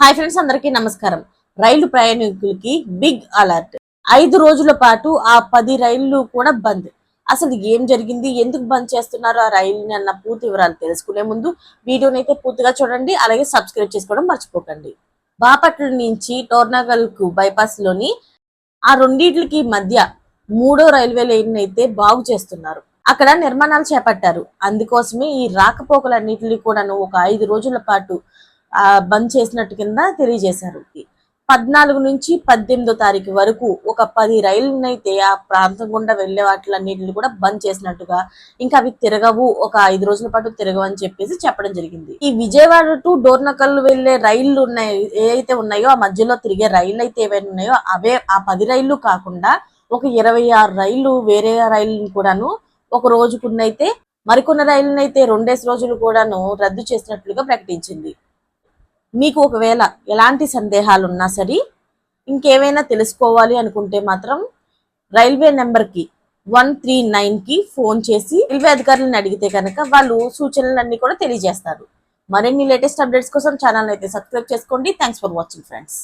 Hi friends అందరికీ నమస్కారం. రైలు ప్రయాణికులకి బిగ్ అలర్ట్. ఐదు రోజుల పాటు ఆ పది రైళ్ళు కూడా బంద్. అసలు ఏం జరిగింది? ఎందుకు బంద్ చేస్తున్నారు? ఆ రైలుని అన్న పూర్తి వివరాలు తెలుసుకునే ముందు వీడియోని అయితే పూర్తిగా చూడండి అలాగే సబ్స్క్రైబ్ చేసుకోవడం మర్చిపోకండి. బాపట్ల నుంచి టోర్నగల్కు బైపాస్లోని ఆ రెండింటికి మధ్య మూడో రైల్వే లైన్ అయితే బాగు చేస్తున్నారు. అక్కడ నిర్మాణాలు చేపట్టారు. అందుకోసమే ఈ రాకపోకలన్నింటినీ కూడాను ఒక ఐదు రోజుల పాటు బంద్ చేసినట్టు కింద తెలియజేశారు. పద్నాలుగు నుంచి పద్దెనిమిదో తారీఖు వరకు ఒక పది రైళ్ళను ఆ ప్రాంతం గుండా వెళ్ళే వాటిలన్నింటిని కూడా బంద్ చేసినట్టుగా ఇంకా అవి తిరగవు. ఒక ఐదు రోజుల పాటు తిరగవు అని చెప్పేసి చెప్పడం జరిగింది. ఈ విజయవాడ టు డోర్నకల్ వెళ్ళే రైళ్ళు ఉన్నాయి ఏవైతే ఉన్నాయో ఆ మధ్యలో తిరిగే రైళ్ళు అయితే ఏవైనా ఉన్నాయో అవే ఆ పది రైళ్ళు కాకుండా ఒక ఇరవై ఆరు రైళ్ళు వేరే రైళ్ళను కూడాను ఒక రోజుకున్నైతే మరికొన్ని రైళ్ళను రెండేసి రోజులు కూడాను రద్దు చేసినట్లుగా ప్రకటించింది. మీకు ఒకవేళ ఎలాంటి సందేహాలు ఉన్నా సరే ఇంకేమైనా తెలుసుకోవాలి అనుకుంటే మాత్రం రైల్వే నెంబర్కి వన్ త్రీ కి ఫోన్ చేసి రైల్వే అధికారులను అడిగితే కనుక వాళ్ళు సూచనలన్నీ కూడా తెలియజేస్తారు. మరిన్ని లేటెస్ట్ అప్డేట్స్ కోసం ఛానల్ అయితే సబ్స్క్రైబ్ చేసుకోండి. Thanks for watching friends